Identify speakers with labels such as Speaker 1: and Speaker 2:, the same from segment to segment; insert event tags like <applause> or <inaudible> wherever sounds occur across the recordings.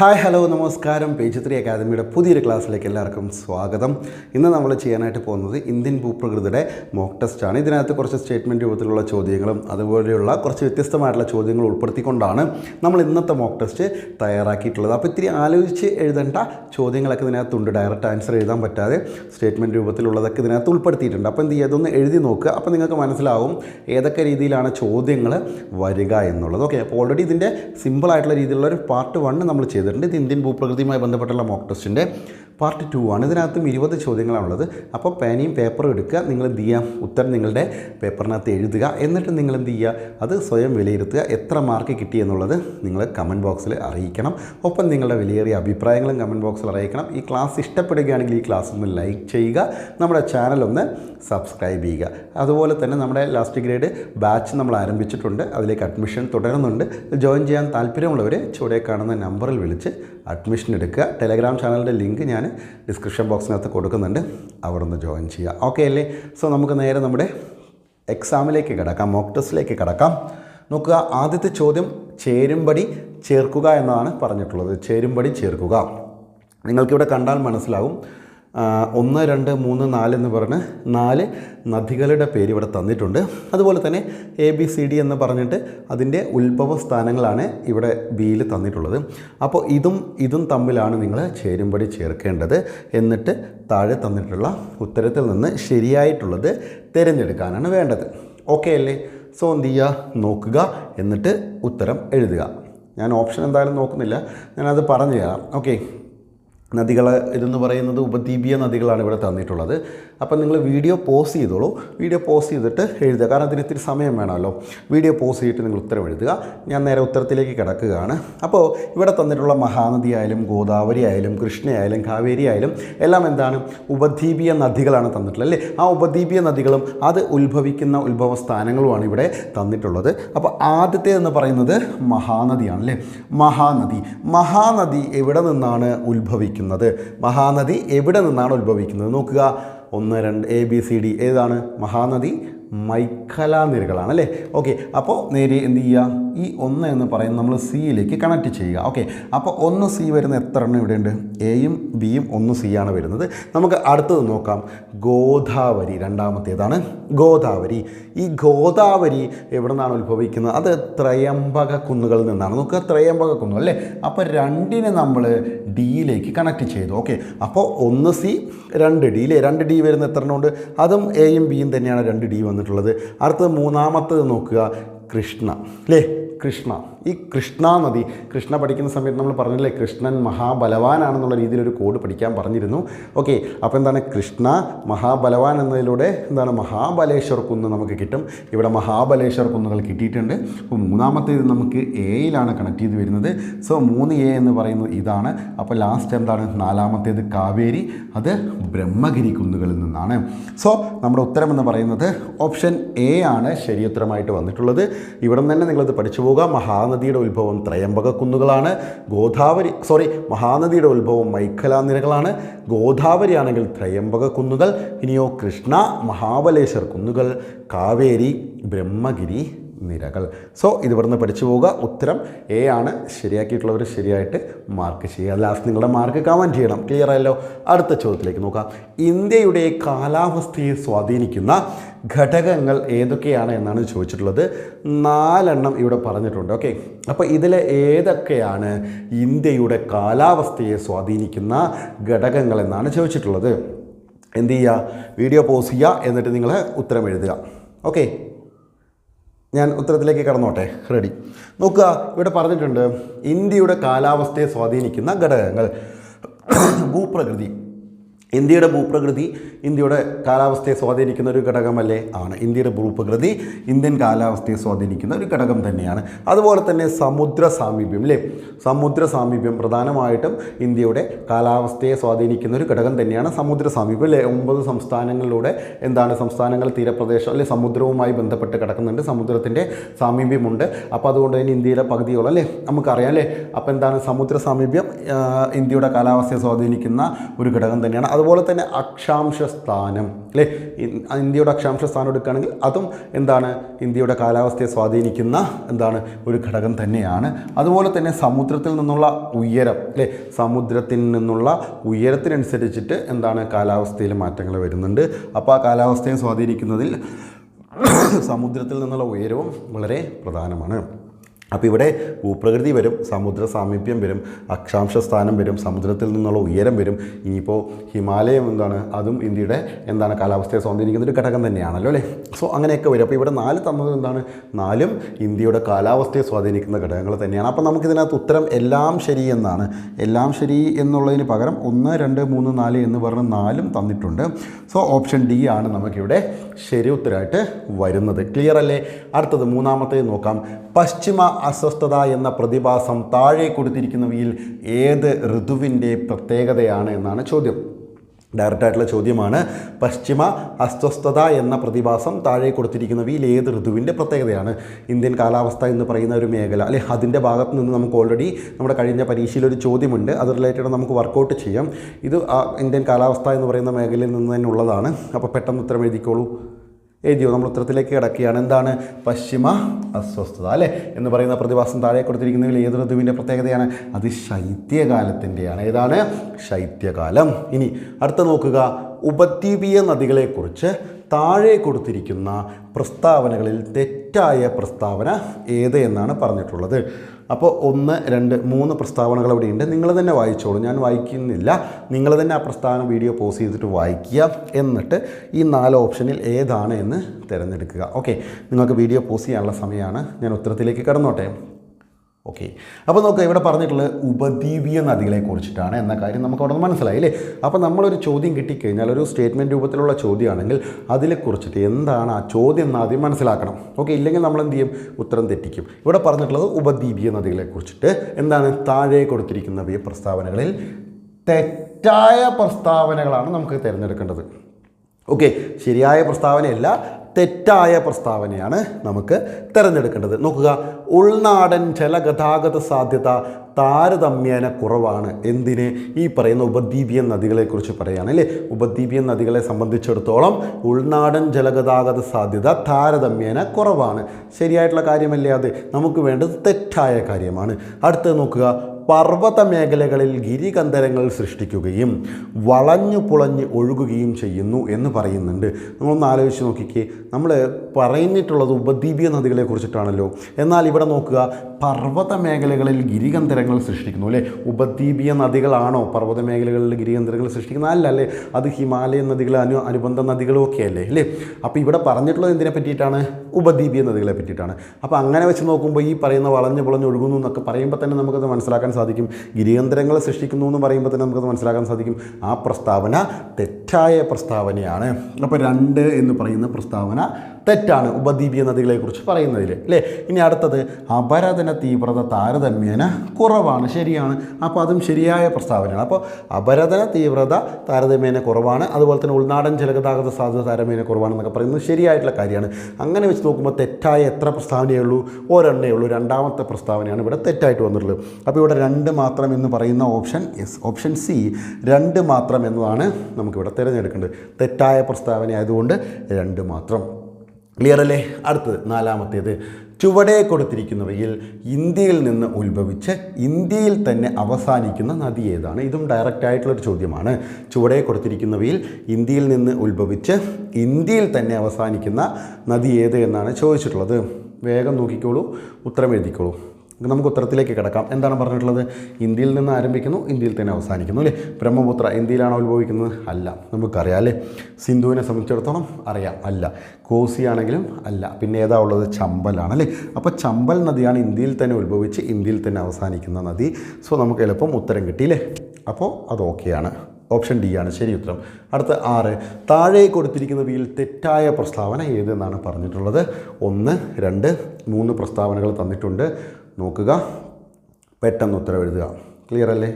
Speaker 1: Hi hello നമസ്കാരം. Page three അക്കാദമിയുടെ പുതിയൊരു ക്ലാസ്സിലേക്ക് എല്ലാവർക്കും സ്വാഗതം. ഇന്ന് നമ്മൾ ചെയ്യാനായിട്ട് പോകുന്നത് ഇന്ത്യൻ ഭൂപ്രകൃതിയുടെ മോക്ക് ടെസ്റ്റാണ് ഇതിനകത്ത് കുറച്ച് സ്റ്റേറ്റ്മെന്റ് രൂപത്തിലുള്ള ചോദ്യങ്ങളും അതുപോലെയുള്ള കുറച്ച് വ്യത്യസ്തമായിട്ടുള്ള ചോദ്യങ്ങൾ ഉൾപ്പെടുത്തിക്കൊണ്ടാണ് നമ്മൾ ഇന്നത്തെ മോക്ക് ടെസ്റ്റ് തയ്യാറാക്കിയിട്ടുള്ളത്. അപ്പോൾ ഇത്തിരി ആലോചിച്ച് എഴുതേണ്ട ചോദ്യങ്ങളൊക്കെ ഇതിനകത്തുണ്ട്. ഡയറക്റ്റ് ആൻസർ എഴുതാൻ പറ്റാതെ സ്റ്റേറ്റ്മെന്റ് രൂപത്തിലുള്ളതൊക്കെ ഇതിനകത്ത് ഉൾപ്പെടുത്തിയിട്ടുണ്ട്. അപ്പോൾ എന്ത് ചെയ്യുക? അതൊന്ന് എഴുതി നോക്കുക. അപ്പോൾ നിങ്ങൾക്ക് മനസ്സിലാവും ഏതൊക്കെ രീതിയിലാണ് ചോദ്യങ്ങൾ വരിക എന്നുള്ളത്. ഓക്കെ അപ്പോൾ ഓൾറെഡി ഇതിന്റെ സിമ്പിളായിട്ടുള്ള രീതിയിലുള്ള ഒരു പാർട്ട് വൺ നമ്മൾ ചെയ്തിട്ടുണ്ട്. ഇത് ഇന്ത്യൻ ഭൂപ്രകൃതിയുമായി ബന്ധപ്പെട്ടുള്ള മോക്ക് ടെസ്റ്റിന്റെ പാർട്ട് ടു ആണ്. ഇതിനകത്തും ഇരുപത് ചോദ്യങ്ങളാണുള്ളത്. അപ്പോൾ പേനയും പേപ്പറും എടുക്കുക. നിങ്ങൾ എന്ത് ചെയ്യുക? ഉത്തരം നിങ്ങളുടെ പേപ്പറിനകത്ത് എഴുതുക. എന്നിട്ട് നിങ്ങൾ എന്ത് ചെയ്യുക? അത് സ്വയം വിലയിരുത്തുക. എത്ര മാർക്ക് കിട്ടി എന്നുള്ളത് നിങ്ങൾ കമന്റ് ബോക്സിൽ അറിയിക്കണം. ഒപ്പം നിങ്ങളുടെ വിലയേറിയ അഭിപ്രായങ്ങളും കമന്റ് ബോക്സിൽ അറിയിക്കണം. ഈ ക്ലാസ് ഇഷ്ടപ്പെടുകയാണെങ്കിൽ ഈ ക്ലാസ് ഒന്ന് ലൈക്ക് ചെയ്യുക. നമ്മുടെ ചാനൽ ഒന്ന് സബ്സ്ക്രൈബ് ചെയ്യുക. അതുപോലെ തന്നെ നമ്മുടെ ലാസ്റ്റ് ഗ്രേഡ് ബാച്ച് നമ്മൾ ആരംഭിച്ചിട്ടുണ്ട്. അതിലേക്ക് അഡ്മിഷൻ തുടരുന്നുണ്ട്. ജോയിൻ ചെയ്യാൻ താല്പര്യമുള്ളവർ ചുവടെ കാണുന്ന നമ്പറിൽ വിളിച്ച് അഡ്മിഷൻ എടുക്കുക. ടെലഗ്രാം ചാനലിന്റെ ലിങ്ക് ഞാൻ ഡിസ്ക്രിപ്ഷൻ ബോക്സിനകത്ത് കൊടുക്കുന്നുണ്ട്. അവിടെ നിന്ന് ജോയിൻ ചെയ്യുക. ഓക്കെ അല്ലേ? സോ നമുക്ക് നേരെ നമ്മുടെ എക്സാമിലേക്ക് കിടക്കാം. മോക്ക് ടെസ്റ്റിലേക്ക് കിടക്കാം. നോക്കുക ആദ്യത്തെ ചോദ്യം ചേരുംപടി ചേർക്കുക എന്നാണ് പറഞ്ഞിട്ടുള്ളത്. ചേരുംപടി ചേർക്കുക. നിങ്ങൾക്കിവിടെ കണ്ടാൽ മനസ്സിലാവും. ആ, ഒന്ന് രണ്ട് മൂന്ന് നാല് എന്ന് പറഞ്ഞ് നാല് നദികളുടെ പേര് ഇവിടെ തന്നിട്ടുണ്ട്. അതുപോലെ തന്നെ എ ബി സി ഡി എന്ന് പറഞ്ഞിട്ട് അതിന്റെ ഉത്ഭവ സ്ഥാനങ്ങളാണ് ഇവിടെ ബിയിൽ തന്നിട്ടുള്ളത്. അപ്പോൾ ഇതും ഇതും തമ്മിലാണ് നിങ്ങൾ ചേരുംപടി ചേർക്കേണ്ടത് എന്നിട്ട് താഴെ തന്നിട്ടുള്ള ഉത്തരത്തിൽ നിന്ന് ശരിയായിട്ടുള്ളത് തിരഞ്ഞെടുക്കാനാണ് വേണ്ടത്. ഓക്കെ അല്ലേ? സോ എന്ത് ചെയ്യുക? നോക്കുക എന്നിട്ട് ഉത്തരം എഴുതുക. ഞാൻ ഓപ്ഷൻ എന്തായാലും നോക്കുന്നില്ല. ഞാനത് പറഞ്ഞു തരാം. ഓക്കെ നദികൾ ഇതെന്ന് പറയുന്നത് ഉപദ്വീപീയ നദികളാണ് ഇവിടെ തന്നിട്ടുള്ളത്. അപ്പം നിങ്ങൾ വീഡിയോ പോസ് ചെയ്തോളൂ. വീഡിയോ പോസ് ചെയ്തിട്ട് എഴുതുക. കാരണം അതിന് ഇത്തിരി സമയം വേണമല്ലോ. വീഡിയോ പോസ് ചെയ്തിട്ട് നിങ്ങൾ ഉത്തരം എഴുതുക. ഞാൻ നേരെ ഉത്തരത്തിലേക്ക് കിടക്കുകയാണ്. അപ്പോൾ ഇവിടെ തന്നിട്ടുള്ള മഹാനദി ആയാലും ഗോദാവരി ആയാലും കൃഷ്ണയായാലും കാവേരി ആയാലും എല്ലാം എന്താണ്? ഉപദ്വീപീയ നദികളാണ് തന്നിട്ടുള്ളത് അല്ലേ? ആ ഉപദ്വീപീയ നദികളും അത് ഉത്ഭവിക്കുന്ന ഉത്ഭവ സ്ഥാനങ്ങളുമാണ് ഇവിടെ തന്നിട്ടുള്ളത്. അപ്പോൾ ആദ്യത്തെ എന്ന് പറയുന്നത് മഹാനദിയാണ് അല്ലേ മഹാനദി. മഹാനദി എവിടെ നിന്നാണ് ഉത്ഭവിക്കുന്നത്? മഹാനദി എവിടെ നിന്നാണ് ഉത്ഭവിക്കുന്നത്? നോക്കുക. ഒന്ന് രണ്ട് എ ബി സി ഡി ഏതാണ്? മഹാനദി മൈക്കലാനിരകളാണ് അല്ലേ ഓക്കെ അപ്പോൾ നേരെ എന്ത് ചെയ്യുക? ഈ ഒന്ന് എന്ന് പറയുന്നത് നമ്മൾ സിയിലേക്ക് കണക്ട് ചെയ്യുക. ഓക്കെ അപ്പോൾ ഒന്ന് സി വരുന്ന എത്ര എണ്ണം ഇവിടെയുണ്ട്? എയും ബിയും ഒന്ന് സി ആണ് വരുന്നത്. നമുക്ക് അടുത്തത് നോക്കാം. ഗോദാവരി രണ്ടാമത്തേതാണ് ഗോദാവരി. ഈ ഗോദാവരി എവിടെ നിന്നാണ് ഉത്ഭവിക്കുന്നത്? അത് ത്രയംബക കുന്നുകളിൽ നിന്നാണ്. നോക്കുക ത്രയംബക കുന്നുകൾ അല്ലേ? അപ്പോൾ രണ്ടിനെ നമ്മൾ ഡിയിലേക്ക് കണക്ട് ചെയ്തു. ഓക്കെ അപ്പോൾ ഒന്ന് സി രണ്ട് ഡി അല്ലേ രണ്ട് ഡി വരുന്ന എത്ര എണ്ണം ഉണ്ട്? അതും എയും ബിയും തന്നെയാണ് രണ്ട് ഡി വന്നിട്ടുള്ളത്. അടുത്തത് മൂന്നാമത്തത് നോക്കുക കൃഷ്ണ. അല്ലേ കൃഷ്ണ. ഈ കൃഷ്ണ നദി കൃഷ്ണ പഠിക്കുന്ന സമയത്ത് നമ്മൾ പറഞ്ഞില്ലേ കൃഷ്ണൻ മഹാബലവാനാണെന്നുള്ള രീതിയിൽ ഒരു കോഡ് പഠിക്കാൻ പറഞ്ഞിരുന്നു. ഓക്കെ അപ്പോൾ എന്താണ് കൃഷ്ണ മഹാബലവാൻ എന്നതിലൂടെ എന്താണ് മഹാബലേശ്വർ കുന്ന് നമുക്ക് കിട്ടും. ഇവിടെ മഹാബലേശ്വർ കുന്നുകൾ കിട്ടിയിട്ടുണ്ട്. അപ്പോൾ മൂന്നാമത്തേത് നമുക്ക് എയിലാണ് കണക്ട് ചെയ്ത് വരുന്നത്. സോ മൂന്ന് എ എന്ന് പറയുന്നത് ഇതാണ്. അപ്പോൾ ലാസ്റ്റ് എന്താണ്? നാലാമത്തേത് കാവേരി അത് ബ്രഹ്മഗിരി കുന്നുകളിൽ നിന്നാണ്. സോ നമ്മുടെ ഉത്തരം എന്ന് പറയുന്നത് ഓപ്ഷൻ എ ആണ്. ശരിയുത്തരമായിട്ട് വന്നിട്ടുള്ളത്. ഇവിടെ നിന്ന് തന്നെ നിങ്ങളത് പഠിച്ചു പോകുക മഹാനദിയുടെ ഉത്ഭവം ത്രയംബക കുന്നുകളാണ് ഗോദാവരി സോറി മഹാനദിയുടെ ഉത്ഭവം മൈഖലാനിരകളാണ്. ഗോദാവരി ആണെങ്കിൽ ത്രയംബക കുന്നുകൾ ഇനിയോ കൃഷ്ണ മഹാബലേശ്വർ കുന്നുകൾ കാവേരി ബ്രഹ്മഗിരി നിരകൾ. സോ ഇതിവിടുന്ന് പഠിച്ചു പോവുക. ഉത്തരം എ ആണ്. ശരിയാക്കിയിട്ടുള്ളവർ ശരിയായിട്ട് മാർക്ക് ചെയ്യുക. ലാസ്റ്റ് നിങ്ങളുടെ മാർക്ക് കമന്റ് ചെയ്യണം. ക്ലിയർ ആയല്ലോ? അടുത്ത ചോദ്യത്തിലേക്ക് നോക്കാം. ഇന്ത്യയുടെ കാലാവസ്ഥയെ സ്വാധീനിക്കുന്ന ഘടകങ്ങൾ ഏതൊക്കെയാണ് എന്നാണ് ചോദിച്ചിട്ടുള്ളത്. നാലെണ്ണം ഇവിടെ പറഞ്ഞിട്ടുണ്ട്. ഓക്കെ അപ്പോൾ ഇതിൽ ഏതൊക്കെയാണ് ഇന്ത്യയുടെ കാലാവസ്ഥയെ സ്വാധീനിക്കുന്ന ഘടകങ്ങൾ എന്നാണ് ചോദിച്ചിട്ടുള്ളത്. എന്ത് ചെയ്യുക? വീഡിയോ പോസ് ചെയ്യുക. എന്നിട്ട് നിങ്ങൾ ഉത്തരം എഴുതുക. ഓക്കെ ഞാൻ ഉത്തരത്തിലേക്ക് കടന്നോട്ടെ. റെഡി നോക്കുക ഇവിടെ പറഞ്ഞിട്ടുണ്ട് ഇന്ത്യയുടെ കാലാവസ്ഥയെ സ്വാധീനിക്കുന്ന ഘടകങ്ങൾ. ഭൂപ്രകൃതി. ഇന്ത്യയുടെ ഭൂപ്രകൃതി ഇന്ത്യയുടെ കാലാവസ്ഥയെ സ്വാധീനിക്കുന്ന ഒരു ഘടകമല്ലേ? ആണ്. ഇന്ത്യയുടെ ഭൂപ്രകൃതി ഇന്ത്യൻ കാലാവസ്ഥയെ സ്വാധീനിക്കുന്ന ഒരു ഘടകം തന്നെയാണ്. അതുപോലെ തന്നെ സമുദ്ര സാമീപ്യം അല്ലേ സമുദ്ര സാമീപ്യം പ്രധാനമായിട്ടും ഇന്ത്യയുടെ കാലാവസ്ഥയെ സ്വാധീനിക്കുന്ന ഒരു ഘടകം തന്നെയാണ് സമുദ്ര സാമീപ്യം അല്ലേ ഒമ്പത് സംസ്ഥാനങ്ങളിലൂടെ എന്താണ് സംസ്ഥാനങ്ങൾ തീരപ്രദേശം അല്ലെ സമുദ്രവുമായി ബന്ധപ്പെട്ട് കിടക്കുന്നുണ്ട്. സമുദ്രത്തിന്റെ സാമീപ്യമുണ്ട്. അപ്പോൾ അതുകൊണ്ട് തന്നെ ഇന്ത്യയിലെ പകുതിയോളം അല്ലേ നമുക്കറിയാം അല്ലേ അപ്പോൾ എന്താണ്? സമുദ്ര സാമീപ്യം ഇന്ത്യയുടെ കാലാവസ്ഥയെ സ്വാധീനിക്കുന്ന ഒരു ഘടകം തന്നെയാണ്. അതുപോലെ തന്നെ അക്ഷാംശ സ്ഥാനം അല്ലേ ഇന്ത്യയുടെ അക്ഷാംശ സ്ഥാനം എടുക്കുകയാണെങ്കിൽ അതും എന്താണ്? ഇന്ത്യയുടെ കാലാവസ്ഥയെ സ്വാധീനിക്കുന്ന എന്താണ്? ഒരു ഘടകം തന്നെയാണ്. അതുപോലെ തന്നെ സമുദ്രത്തിൽ നിന്നുള്ള ഉയരം അല്ലേ? സമുദ്രത്തിൽ നിന്നുള്ള ഉയരത്തിനനുസരിച്ചിട്ട് എന്താണ്? കാലാവസ്ഥയിൽ മാറ്റങ്ങൾ വരുന്നുണ്ട്. അപ്പോൾ ആ കാലാവസ്ഥയെ സ്വാധീനിക്കുന്നതിൽ <coughs> സമുദ്രത്തിൽ നിന്നുള്ള ഉയരവും വളരെ പ്രധാനമാണ്. അപ്പോൾ ഇവിടെ ഭൂപ്രകൃതി വരും സമുദ്ര സാമീപ്യം വരും അക്ഷാംശ സ്ഥാനം വരും സമുദ്രത്തിൽ നിന്നുള്ള ഉയരം വരും. ഇനിയിപ്പോൾ ഹിമാലയം എന്താണ്? അതും ഇന്ത്യയുടെ എന്താണ് കാലാവസ്ഥയെ സ്വാധീനിക്കുന്ന ഒരു ഘടകം തന്നെയാണല്ലോ അല്ലേ? സോ അങ്ങനെയൊക്കെ വരും. അപ്പോൾ ഇവിടെ നാല് തന്നത് എന്താണ്? നാലും ഇന്ത്യയുടെ കാലാവസ്ഥയെ സ്വാധീനിക്കുന്ന ഘടകങ്ങൾ തന്നെയാണ്. അപ്പോൾ നമുക്കിതിനകത്ത് ഉത്തരം എല്ലാം ശരി എന്നാണ്. എല്ലാം ശരി എന്നുള്ളതിന് പകരം ഒന്ന് രണ്ട് മൂന്ന് നാല് എന്ന് പറഞ്ഞ് നാലും തന്നിട്ടുണ്ട്. സോ ഓപ്ഷൻ ഡി ആണ് നമുക്കിവിടെ ശരി ഉത്തരമായിട്ട് വരുന്നത്. ക്ലിയർ അല്ലേ? അടുത്തത് മൂന്നാമത്തേത് നോക്കാം. പശ്ചിമ അസ്വസ്ഥത എന്ന പ്രതിഭാസം താഴെ കൊടുത്തിരിക്കുന്നവയിൽ ഏത് ഋതുവിന്റെ പ്രത്യേകതയാണ് എന്നാണ് ചോദ്യം. ഡയറക്റ്റായിട്ടുള്ള ചോദ്യമാണ്. പശ്ചിമ അസ്വസ്ഥത എന്ന പ്രതിഭാസം താഴെ കൊടുത്തിരിക്കുന്നവയിൽ ഏത് ഋതുവിന്റെ പ്രത്യേകതയാണ്? ഇന്ത്യൻ കാലാവസ്ഥ എന്ന് പറയുന്ന ഒരു മേഖല അല്ലെ അതിന്റെ ഭാഗത്ത് നിന്ന് നമുക്ക് ഓൾറെഡി നമ്മുടെ കഴിഞ്ഞ പരീക്ഷയിൽ ഒരു ചോദ്യമുണ്ട്. അത് റിലേറ്റഡ് നമുക്ക് വർക്കൗട്ട് ചെയ്യാം. ഇത് ഇന്ത്യൻ കാലാവസ്ഥ എന്ന് പറയുന്ന മേഖലയിൽ നിന്ന് തന്നെ ഉള്ളതാണ്. അപ്പോൾ പെട്ടെന്ന് ഉത്തരം എഴുതിക്കോളൂ. എഴുതിയോ? നമ്മൾ ഉത്തരത്തിലേക്ക് കിടക്കുകയാണ്. എന്താണ്? പശ്ചിമ അസ്വസ്ഥത അല്ലേ? എന്ന് പറയുന്ന പ്രതിഭാസം താഴെ കൊടുത്തിരിക്കുന്നതിൽ ഏത് ഋതുവിന്റെ പ്രത്യേകതയാണ്? അത് ശൈത്യകാലത്തിന്റെയാണ് ഏതാണ്? ശൈത്യകാലം. ഇനി അടുത്ത നോക്കുക. ഉപദ്വീപീയ നദികളെക്കുറിച്ച് താഴെ കൊടുത്തിരിക്കുന്ന പ്രസ്താവനകളിൽ തെറ്റായ പ്രസ്താവന ഏത് എന്നാണ് പറഞ്ഞിട്ടുള്ളത്. അപ്പോൾ ഒന്ന് രണ്ട് മൂന്ന് പ്രസ്താവനകൾ അവിടെ ഉണ്ട് നിങ്ങൾ തന്നെ വായിച്ചോളൂ. ഞാൻ വായിക്കുന്നില്ല. നിങ്ങൾ തന്നെ ആ പ്രസ്താവന വീഡിയോ പോസ് ചെയ്തിട്ട് വായിക്കുക. എന്നിട്ട് ഈ നാല് ഓപ്ഷനിൽ ഏതാണ് എന്ന് തിരഞ്ഞെടുക്കുക. ഓക്കെ. നിങ്ങൾക്ക് വീഡിയോ പോസ് ചെയ്യാനുള്ള സമയമാണ്. ഞാൻ ഉത്തരത്തിലേക്ക് കടന്നോട്ടെ. ഓക്കെ അപ്പോൾ നോക്കുക ഇവിടെ പറഞ്ഞിട്ടുള്ള ഉപദ്വീപീയ നദികളെ കുറിച്ചിട്ടാണ് എന്ന കാര്യം നമുക്ക് അവിടെ നിന്ന് മനസ്സിലായി അല്ലേ? അപ്പോൾ നമ്മളൊരു ചോദ്യം കിട്ടിക്കഴിഞ്ഞാൽ ഒരു സ്റ്റേറ്റ്മെന്റ് രൂപത്തിലുള്ള ചോദ്യമാണെങ്കിൽ അതിനെക്കുറിച്ചിട്ട് എന്താണ് ആ ചോദ്യം എന്ന് ആദ്യം മനസ്സിലാക്കണം. ഓക്കെ ഇല്ലെങ്കിൽ നമ്മൾ എന്ത് ചെയ്യും? ഉത്തരം തെറ്റിക്കും. ഇവിടെ പറഞ്ഞിട്ടുള്ളത് ഉപദ്വീപീയ നദികളെ കുറിച്ചിട്ട് എന്താണ് താഴെ കൊടുത്തിരിക്കുന്ന പ്രസ്താവനകളിൽ തെറ്റായ പ്രസ്താവനകളാണ് നമുക്ക് തിരഞ്ഞെടുക്കേണ്ടത്. ഓക്കെ ശരിയായ പ്രസ്താവനയല്ല തെറ്റായ പ്രസ്താവനയാണ് നമുക്ക് തിരഞ്ഞെടുക്കേണ്ടത്. നോക്കുക ഉൾനാടൻ ജലഗതാഗത സാധ്യത താരതമ്യേന കുറവാണ്. എന്തിന്? ഈ പറയുന്ന ഉപദ്വീപിയൻ നദികളെക്കുറിച്ച് പറയുകയാണ് അല്ലേ? ഉപദ്വീപിയൻ നദികളെ സംബന്ധിച്ചിടത്തോളം ഉൾനാടൻ ജലഗതാഗത സാധ്യത താരതമ്യേന കുറവാണ്. ശരിയായിട്ടുള്ള കാര്യമല്ലേ അത്? നമുക്ക് വേണ്ടത് തെറ്റായ കാര്യമാണ്. അടുത്തത് നോക്കുക പർവത മേഖലകളിൽ ഗിരികന്ധരങ്ങൾ സൃഷ്ടിക്കുകയും വളഞ്ഞു പുളഞ്ഞ് ഒഴുകുകയും ചെയ്യുന്നു എന്ന് പറയുന്നുണ്ട്. നമ്മളൊന്ന് ആലോചിച്ച് നോക്കിക്കേ. നമ്മൾ പറയുന്നിട്ടുള്ളത് ഉപദ്വീപീയ നദികളെ കുറിച്ചിട്ടാണല്ലോ. എന്നാൽ ഇവിടെ നോക്കുക പർവത മേഖലകളിൽ ഗിരികന്ധരങ്ങൾ സൃഷ്ടിക്കുന്നു അല്ലേ? ഉപദ്വീപീയ നദികളാണോ പർവത മേഖലകളിൽ ഗിരികന്ധരങ്ങൾ സൃഷ്ടിക്കുന്നത്? അല്ല അല്ലേ? അത് ഹിമാലയൻ നദികൾ അനു അനുബന്ധ നദികളും ഒക്കെ അല്ലേ അല്ലേ? അപ്പോൾ ഇവിടെ പറഞ്ഞിട്ടുള്ളത് എന്തിനെ പറ്റിയിട്ടാണ്? ഉപദ്വീപീയ നദികളെ പറ്റിയിട്ടാണ്. അപ്പോൾ അങ്ങനെ വെച്ച് നോക്കുമ്പോൾ ഈ പറയുന്ന വളഞ്ഞു പുളഞ്ഞ് ഒഴുകുന്നു എന്നൊക്കെ പറയുമ്പോൾ തന്നെ നമുക്കത് മനസ്സിലാക്കാൻ സാധിക്കും. ഗിരിയന്ത്രങ്ങൾ സൃഷ്ടിക്കുന്നു എന്ന് പറയുമ്പോൾ തന്നെ നമുക്കത് മനസ്സിലാക്കാൻ സാധിക്കും. ആ പ്രസ്താവന തെറ്റായ പ്രസ്താവനയാണ്. അപ്പോൾ രണ്ട് എന്ന് പറയുന്ന പ്രസ്താവന തെറ്റാണ്. ഉപദ്വീപീയ നദികളെക്കുറിച്ച് പറയുന്നതിൽ അല്ലേ? ഇനി അടുത്തത് അപരതന തീവ്രത താരതമ്യേന കുറവാണ്. ശരിയാണ്. അപ്പോൾ അതും ശരിയായ പ്രസ്താവനയാണ്. അപ്പോൾ അപരതന തീവ്രത താരതമ്യേന കുറവാണ്. അതുപോലെ തന്നെ ഉൾനാടൻ ജലഗതാഗത സാധ്യത താരതമ്യേന കുറവാണെന്നൊക്കെ പറയുന്നത് ശരിയായിട്ടുള്ള കാര്യമാണ്. അങ്ങനെ വെച്ച് നോക്കുമ്പോൾ തെറ്റായ എത്ര പ്രസ്താവനയേ ഉള്ളൂ? ഒരെണ്ണേ ഉള്ളൂ. രണ്ടാമത്തെ പ്രസ്താവനയാണ് ഇവിടെ തെറ്റായിട്ട് വന്നിട്ടുള്ളത്. അപ്പോൾ ഇവിടെ രണ്ട് മാത്രം എന്ന് പറയുന്ന ഓപ്ഷൻ എസ് ഓപ്ഷൻ സി രണ്ട് മാത്രം എന്നതാണ് നമുക്കിവിടെ തിരഞ്ഞെടുക്കേണ്ടത്. തെറ്റായ പ്രസ്താവന ആയതുകൊണ്ട് രണ്ട് മാത്രം. ക്ലിയർ അല്ലേ? അടുത്തത് നാലാമത്തേത്. ചുവടെ കൊടുത്തിരിക്കുന്നവയിൽ ഇന്ത്യയിൽ നിന്ന് ഉത്ഭവിച്ച് ഇന്ത്യയിൽ തന്നെ അവസാനിക്കുന്ന നദി ഏതാണ്? ഇതും ഡയറക്റ്റ് ആയിട്ടുള്ളൊരു ചോദ്യമാണ്. ചുവടെ കൊടുത്തിരിക്കുന്നവയിൽ ഇന്ത്യയിൽ നിന്ന് ഉത്ഭവിച്ച് ഇന്ത്യയിൽ തന്നെ അവസാനിക്കുന്ന നദി ഏത് എന്നാണ് ചോദിച്ചിട്ടുള്ളത്. വേഗം നോക്കിക്കോളൂ ഉത്തരം എഴുതിക്കോളൂ. നമുക്ക് ഉത്തരത്തിലേക്ക് കിടക്കാം. എന്താണ് പറഞ്ഞിട്ടുള്ളത്? ഇന്ത്യയിൽ നിന്ന് ആരംഭിക്കുന്നു ഇന്ത്യയിൽ തന്നെ അവസാനിക്കുന്നു അല്ലേ? ബ്രഹ്മപുത്ര ഇന്ത്യയിലാണോ ഉത്ഭവിക്കുന്നത്? അല്ല. നമുക്കറിയാം അല്ലേ? സിന്ധുവിനെ സംബന്ധിച്ചിടത്തോളം അറിയാം. അല്ല. കോസി ആണെങ്കിലും അല്ല. പിന്നെ ഏതാ ഉള്ളത്? ചമ്പലാണ് അല്ലേ? അപ്പോൾ ചമ്പൽ നദിയാണ് ഇന്ത്യയിൽ തന്നെ ഉത്ഭവിച്ച് ഇന്ത്യയിൽ തന്നെ അവസാനിക്കുന്ന നദി. സോ നമുക്ക് എളുപ്പം ഉത്തരം കിട്ടി കിട്ടിയില്ലേ അപ്പോൾ അത് ഓക്കെയാണ് ഓപ്ഷൻ ഡി ആണ്. ശരി ഉത്തരം. അടുത്ത ആറ്. താഴെ കൊടുത്തിരിക്കുന്നവയിൽ തെറ്റായ പ്രസ്താവന ഏതെന്നാണ് പറഞ്ഞിട്ടുള്ളത്? ഒന്ന് രണ്ട് മൂന്ന് പ്രസ്താവനകൾ തന്നിട്ടുണ്ട്. നോക്കുക. പെട്ടെന്ന് ഉത്തരം എഴുതുക. ക്ലിയർ അല്ലേ?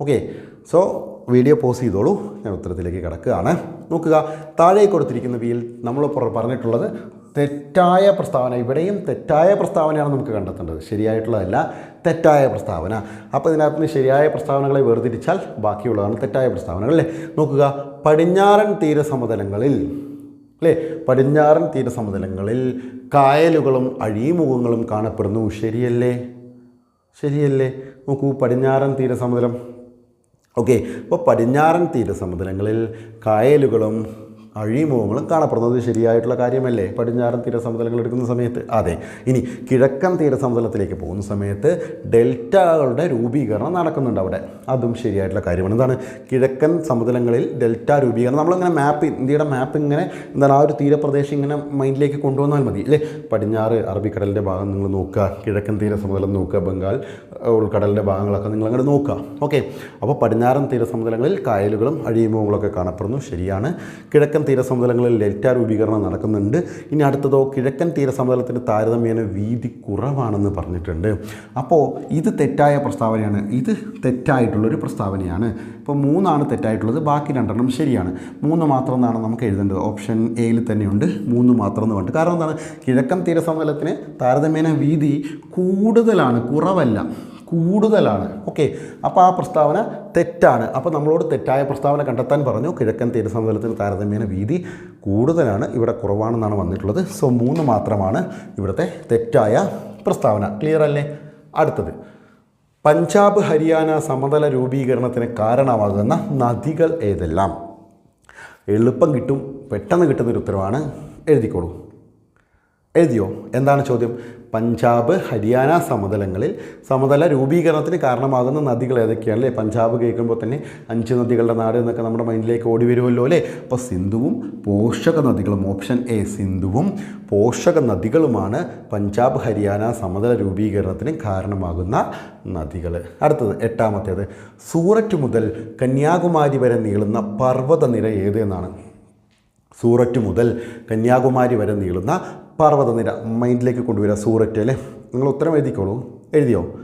Speaker 1: ഓക്കെ സോ വീഡിയോ പോസ് ചെയ്തോളൂ. ഞാൻ ഉത്തരത്തിലേക്ക് കിടക്കുകയാണ്. നോക്കുക. താഴെ കൊടുത്തിരിക്കുന്ന വിയിൽ നമ്മൾ പറ- പറഞ്ഞിട്ടുള്ളത് തെറ്റായ പ്രസ്താവന. ഇവിടെയും തെറ്റായ പ്രസ്താവനയാണ് നമുക്ക് കണ്ടെത്തേണ്ടത്. ശരിയായിട്ടുള്ളതല്ല തെറ്റായ പ്രസ്താവന. അപ്പോൾ ഇതിനകത്ത് നിന്ന് ശരിയായ പ്രസ്താവനകളെ വേർതിരിച്ചാൽ ബാക്കിയുള്ളതാണ് തെറ്റായ പ്രസ്താവനകൾ അല്ലേ? നോക്കുക. പടിഞ്ഞാറൻ തീരസമതലങ്ങളിൽ അല്ലേ? പടിഞ്ഞാറൻ തീരസമതലങ്ങളിൽ കായലുകളും അഴിമുഖങ്ങളും കാണപ്പെടുന്നു. ശരിയല്ലേ? ശരിയല്ലേ? നോക്കൂ പടിഞ്ഞാറൻ തീരസമതലം. ഓക്കെ അപ്പോൾ പടിഞ്ഞാറൻ തീരസമതലങ്ങളിൽ കായലുകളും അഴിമുഖങ്ങളും കാണപ്പെടുന്നത് ശരിയായിട്ടുള്ള കാര്യമല്ലേ? പടിഞ്ഞാറൻ തീരസമതലങ്ങൾ എടുക്കുന്ന സമയത്ത്. അതെ. ഇനി കിഴക്കൻ തീരസമതലത്തിലേക്ക് പോകുന്ന സമയത്ത് ഡെൽറ്റകളുടെ രൂപീകരണം നടക്കുന്നുണ്ട് അവിടെ. അതും ശരിയായിട്ടുള്ള കാര്യമാണ്. എന്താണ്? കിഴക്കൻ സമതലങ്ങളിൽ ഡെൽറ്റ രൂപീകരണം. നമ്മളിങ്ങനെ മാപ്പ് ഇന്ത്യയുടെ മാപ്പ് ഇങ്ങനെ എന്താണ്? ആ ഒരു തീരപ്രദേശം ഇങ്ങനെ മൈൻഡിലേക്ക് കൊണ്ടുവന്നാൽ മതി അല്ലേ? പടിഞ്ഞാറ് അറബിക്കടലിന്റെ ഭാഗം നിങ്ങൾ നോക്കുക കിഴക്കൻ തീരസമതലം നോക്കുക ബംഗാൾ ഉൾക്കടലിന്റെ ഭാഗങ്ങളൊക്കെ നിങ്ങൾ അങ്ങോട്ട് നോക്കുക. ഓക്കെ. അപ്പോൾ പടിഞ്ഞാറൻ തീരസമതലങ്ങളിൽ കായലുകളും അഴിമുഖങ്ങളൊക്കെ കാണപ്പെടുന്നു. ശരിയാണ്. കിഴക്കൻ തീരസമുദ്രങ്ങളിൽ ഡെൽറ്റ രൂപീകരണം നടക്കുന്നുണ്ട്. ഇനി അടുത്തതോ കിഴക്കൻ തീരസമതലത്തിന് താരതമ്യേന വീതി കുറവാണെന്ന് പറഞ്ഞിട്ടുണ്ട്. അപ്പോൾ ഇത് തെറ്റായ പ്രസ്താവനയാണ്. ഇത് തെറ്റായിട്ടുള്ളൊരു പ്രസ്താവനയാണ്. ഇപ്പോൾ മൂന്നാണ് തെറ്റായിട്ടുള്ളത്. ബാക്കി രണ്ടെണ്ണം ശരിയാണ്. മൂന്ന് മാത്രം എന്നാണ് നമുക്ക് എഴുതേണ്ടത്. ഓപ്ഷൻ എയിൽ തന്നെയുണ്ട്. മൂന്ന് മാത്രം എന്ന് പറഞ്ഞിട്ട് കാരണം എന്താണ്? കിഴക്കൻ തീരസമതലത്തിന് താരതമ്യേന വീതി കൂടുതലാണ് കുറവല്ല. കൂടുതലാണ്. ഓക്കെ അപ്പോൾ ആ പ്രസ്താവന തെറ്റാണ്. അപ്പോൾ നമ്മളോട് തെറ്റായ പ്രസ്താവന കണ്ടെത്താൻ പറഞ്ഞു. കിഴക്കൻ തീരസമതലത്തിൽ താരതമ്യേന വീതി കൂടുതലാണ്. ഇവിടെ കുറവാണെന്നാണ് വന്നിട്ടുള്ളത്. സോ മൂന്ന് മാത്രമാണ് ഇവിടുത്തെ തെറ്റായ പ്രസ്താവന. ക്ലിയർ അല്ലേ? അടുത്തത്. പഞ്ചാബ് ഹരിയാന സമതല രൂപീകരണത്തിന് കാരണമാകുന്ന നദികൾ ഏതെല്ലാം? എളുപ്പം കിട്ടും പെട്ടെന്ന് കിട്ടുന്നൊരു ഉത്തരവാണ്. എഴുതിക്കോളൂ. എഴുതിയോ? എന്താണ് ചോദ്യം? പഞ്ചാബ് ഹരിയാന സമതലങ്ങളിൽ സമതല രൂപീകരണത്തിന് കാരണമാകുന്ന നദികൾ ഏതൊക്കെയാണ് അല്ലേ പഞ്ചാബ് കേൾക്കുമ്പോൾ തന്നെ അഞ്ച് നദികളുടെ നാട് എന്നൊക്കെ നമ്മുടെ മൈൻഡിലേക്ക് ഓടി വരുമല്ലോ അല്ലേ? അപ്പോൾ സിന്ധുവും പോഷക നദികളും ഓപ്ഷൻ എ സിന്ധുവും പോഷക നദികളുമാണ് പഞ്ചാബ് ഹരിയാന സമതല രൂപീകരണത്തിന് കാരണമാകുന്ന നദികൾ. അടുത്തത് എട്ടാമത്തേത് സൂററ്റ് മുതൽ കന്യാകുമാരി വരെ നീളുന്ന പർവതനിര ഏത് എന്നാണ്? സൂററ്റ് മുതൽ കന്യാകുമാരി വരെ നീളുന്ന പർവതനിര മൈൻഡിലേക്ക് കൊണ്ടുവരിക സൂററ്റ് അല്ലേ? നിങ്ങൾ ഉത്തരം എഴുതിക്കോളൂ. എഴുതിയോ?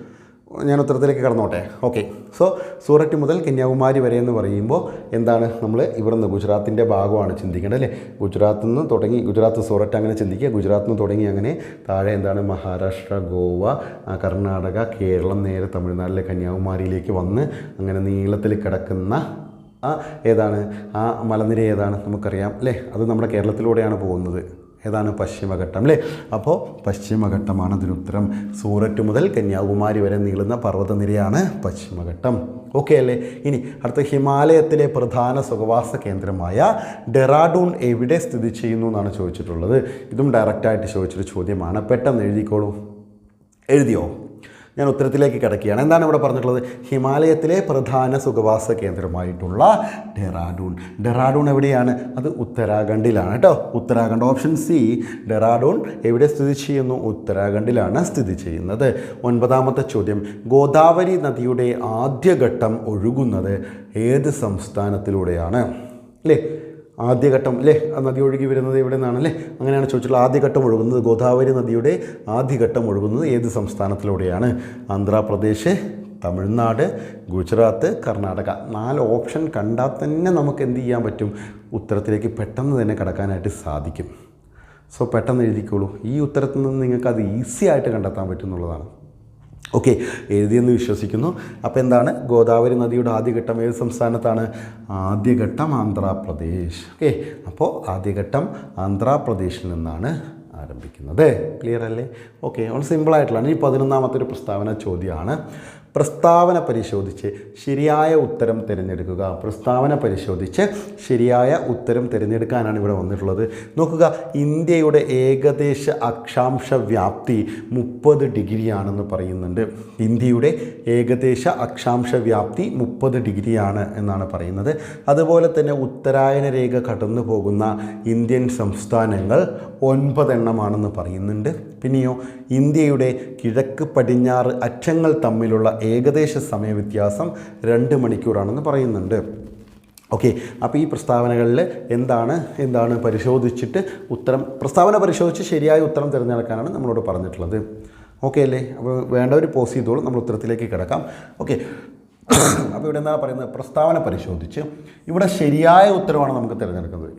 Speaker 1: ഞാൻ ഉത്തരത്തിലേക്ക് കടന്നോട്ടെ. ഓക്കെ. സോ സൂററ്റ് മുതൽ കന്യാകുമാരി വരെ എന്ന് പറയുമ്പോൾ എന്താണ്? നമ്മൾ ഇവിടെ നിന്ന് ഗുജറാത്തിന്റെ ഭാഗമാണ് ചിന്തിക്കേണ്ടത് അല്ലേ? ഗുജറാത്തിൽ നിന്ന് തുടങ്ങി ഗുജറാത്ത് സൂററ്റ് അങ്ങനെ ചിന്തിക്കുക. ഗുജറാത്തിൽ നിന്ന് തുടങ്ങി അങ്ങനെ താഴെ എന്താണ്? മഹാരാഷ്ട്ര ഗോവ കർണാടക കേരളം നേരെ തമിഴ്നാട്ടിലെ കന്യാകുമാരിയിലേക്ക് വന്ന് അങ്ങനെ നീളത്തിൽ കിടക്കുന്ന ആ ഏതാണ്? ആ മലനിര ഏതാണ്? നമുക്കറിയാം അല്ലേ? അത് നമ്മുടെ കേരളത്തിലൂടെയാണ് പോകുന്നത്. ഏതാണ് പശ്ചിമഘട്ടം അല്ലേ? അപ്പോൾ പശ്ചിമഘട്ടമാണ് അതിനുത്തരം സൂററ്റ് മുതൽ കന്യാകുമാരി വരെ നീളുന്ന പർവതനിരയാണ് പശ്ചിമഘട്ടം. ഓക്കെ അല്ലേ? ഇനി അടുത്ത ഹിമാലയത്തിലെ പ്രധാന സുഖവാസ കേന്ദ്രമായ ഡെറാഡൂൺ എവിടെ സ്ഥിതി ചെയ്യുന്നു എന്നാണ് ചോദിച്ചിട്ടുള്ളത്. ഇതും ഡയറക്റ്റായിട്ട് ചോദിച്ചൊരു ചോദ്യമാണ്. പെട്ടെന്ന് എഴുതിക്കോളൂ. എഴുതിയോ? ഞാൻ ഉത്തരത്തിലേക്ക് കിടക്കുകയാണ്. എന്താണ് ഇവിടെ പറഞ്ഞിട്ടുള്ളത്? ഹിമാലയത്തിലെ പ്രധാന സുഖവാസ കേന്ദ്രമായിട്ടുള്ള ഡെറാഡൂൺ. ഡെറാഡൂൺ എവിടെയാണ്? അത് ഉത്തരാഖണ്ഡിലാണ് കേട്ടോ. ഉത്തരാഖണ്ഡ് ഓപ്ഷൻ സി ഡെറാഡൂൺ എവിടെ സ്ഥിതി ചെയ്യുന്നു? ഉത്തരാഖണ്ഡിലാണ് സ്ഥിതി ചെയ്യുന്നത്. ഒൻപതാമത്തെ ചോദ്യം ഗോദാവരി നദിയുടെ ആദ്യഘട്ടം ഒഴുകുന്നത് ഏത് സംസ്ഥാനത്തിലൂടെയാണ്? അല്ലേ? ആദ്യഘട്ടം അല്ലേ നദി ഒഴുകി വരുന്നത് എവിടെ നിന്നാണ് അല്ലേ അങ്ങനെയാണ് ചോദിച്ചിട്ടുള്ളത് ആദ്യഘട്ടം ഒഴുകുന്നത്. ഗോദാവരി നദിയുടെ ആദ്യഘട്ടം ഒഴുകുന്നത് ഏത് സംസ്ഥാനത്തിലൂടെയാണ്? ആന്ധ്രാപ്രദേശ് തമിഴ്നാട് ഗുജറാത്ത് കർണാടക. നാല് ഓപ്ഷൻ കണ്ടാൽ തന്നെ നമുക്ക് എന്ത് ചെയ്യാൻ പറ്റും? ഉത്തരത്തിലേക്ക് പെട്ടെന്ന് തന്നെ കടക്കാനായിട്ട് സാധിക്കും. സോ പെട്ടെന്ന് എഴുതിക്കോളൂ. ഈ ഉത്തരത്തിൽ നിന്ന് നിങ്ങൾക്ക് അത് ഈസി ആയിട്ട് കണ്ടെത്താൻ പറ്റും എന്നുള്ളതാണ്. ഓക്കെ എഴുതിയെന്ന് വിശ്വസിക്കുന്നു. അപ്പോൾ എന്താണ്? ഗോദാവരി നദിയുടെ ആദ്യഘട്ടം ഏത് സംസ്ഥാനത്താണ്? ആദ്യഘട്ടം ആന്ധ്രാപ്രദേശ്. ഓക്കെ അപ്പോൾ ആദ്യഘട്ടം ആന്ധ്രാപ്രദേശിൽ നിന്നാണ് ആരംഭിക്കുന്നത്. ക്ലിയർ അല്ലേ? ഓക്കെ വളരെ സിമ്പിളായിട്ടുള്ളതാണ് ഈ പതിനൊന്നാമത്തെ ഒരു പ്രസ്താവന ചോദ്യമാണ്. പ്രസ്താവന പരിശോധിച്ച് ശരിയായ ഉത്തരം തിരഞ്ഞെടുക്കുക. പ്രസ്താവന പരിശോധിച്ച് ശരിയായ ഉത്തരം തിരഞ്ഞെടുക്കാനാണ് ഇവിടെ വന്നിട്ടുള്ളത്. നോക്കുക ഇന്ത്യയുടെ ഏകദേശ അക്ഷാംശ വ്യാപ്തി മുപ്പത് ഡിഗ്രിയാണെന്ന് പറയുന്നുണ്ട്. ഇന്ത്യയുടെ ഏകദേശ അക്ഷാംശ വ്യാപ്തി മുപ്പത് ഡിഗ്രിയാണ് എന്നാണ് പറയുന്നത്. അതുപോലെ തന്നെ ഉത്തരായന രേഖ കടന്നു പോകുന്ന ഇന്ത്യൻ സംസ്ഥാനങ്ങൾ ഒൻപതെണ്ണമാണെന്ന് പറയുന്നുണ്ട്. പിന്നെയോ ഇന്ത്യയുടെ കിഴക്ക് പടിഞ്ഞാറ് അറ്റങ്ങൾ തമ്മിലുള്ള ഏകദേശ സമയവ്യത്യാസം രണ്ട് മണിക്കൂറാണെന്ന് പറയുന്നുണ്ട്. ഓക്കെ അപ്പോൾ ഈ പ്രസ്താവനകളിൽ എന്താണ് എന്താണ് പരിശോധിച്ചിട്ട് ഉത്തരം പ്രസ്താവന പരിശോധിച്ച് ശരിയായ ഉത്തരം തിരഞ്ഞെടുക്കാനാണ് നമ്മളോട് പറഞ്ഞിട്ടുള്ളത്. ഓക്കെ അല്ലേ? അപ്പോൾ വേണ്ടവർ പോസ് ചെയ്തോളൂ നമ്മൾ ഉത്തരത്തിലേക്ക് കിടക്കാം. ഓക്കെ അപ്പോൾ ഇവിടെ എന്താണ് പറയുന്നത്? പ്രസ്താവന പരിശോധിച്ച്. ഇവിടെ ശരിയായ ഉത്തരമാണ് നമുക്ക് തിരഞ്ഞെടുക്കുന്നത്.